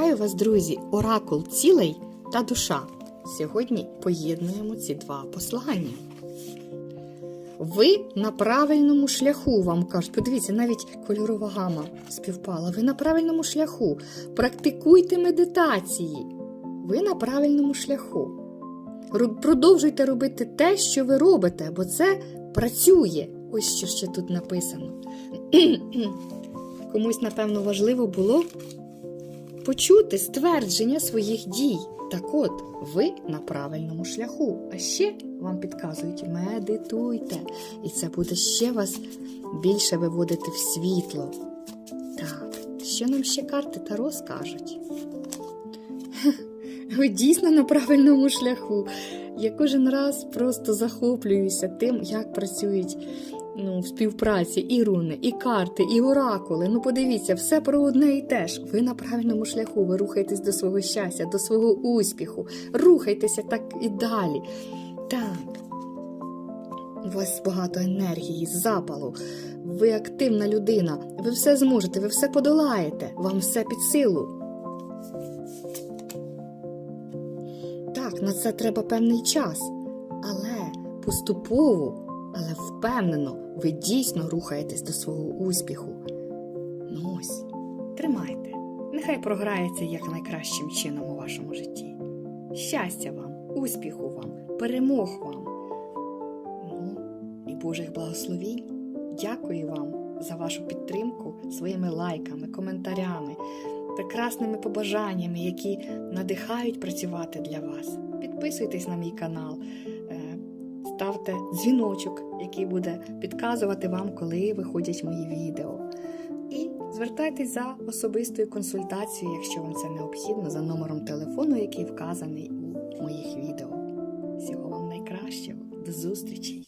Вітаю вас, друзі! Оракул цілий та душа. Сьогодні поєднуємо ці два послання. Ви на правильному шляху, вам кажуть. Подивіться, навіть кольорова гама співпала. Ви на правильному шляху. Практикуйте медитації. Ви на правильному шляху. Продовжуйте робити те, що ви робите, бо це працює. Ось що ще тут написано. Комусь, напевно, важливо було почути ствердження своїх дій. Так от, ви на правильному шляху. А ще вам підказують, медитуйте. І це буде ще вас більше виводити в світло. Так, що нам ще карти та розкажуть? Ви дійсно на правильному шляху. Я кожен раз просто захоплююся тим, як працюють ну, в співпраці і руни, і карти, і оракули. Ну, подивіться, все про одне і те ж. Ви на правильному шляху, ви рухаєтесь до свого щастя, до свого успіху. Рухайтеся так і далі. Так. У вас багато енергії, запалу. Ви активна людина. Ви все зможете, ви все подолаєте. Вам все під силу. Так, на це треба певний час. Але поступово, але впевнено, ви дійсно рухаєтесь до свого успіху. Ну ось, тримайте. Нехай програється як найкращим чином у вашому житті. Щастя вам, успіху вам, перемог вам. Ну, і Божих благословінь. Дякую вам за вашу підтримку своїми лайками, коментарями, прекрасними побажаннями, які надихають працювати для вас. Підписуйтесь на мій канал, е, ставте дзвіночок, який буде підказувати вам, коли виходять мої відео. І звертайтесь за особистою консультацією, якщо вам це необхідно, за номером телефону, який вказаний у моїх відео. Всього вам найкращого. До зустрічі!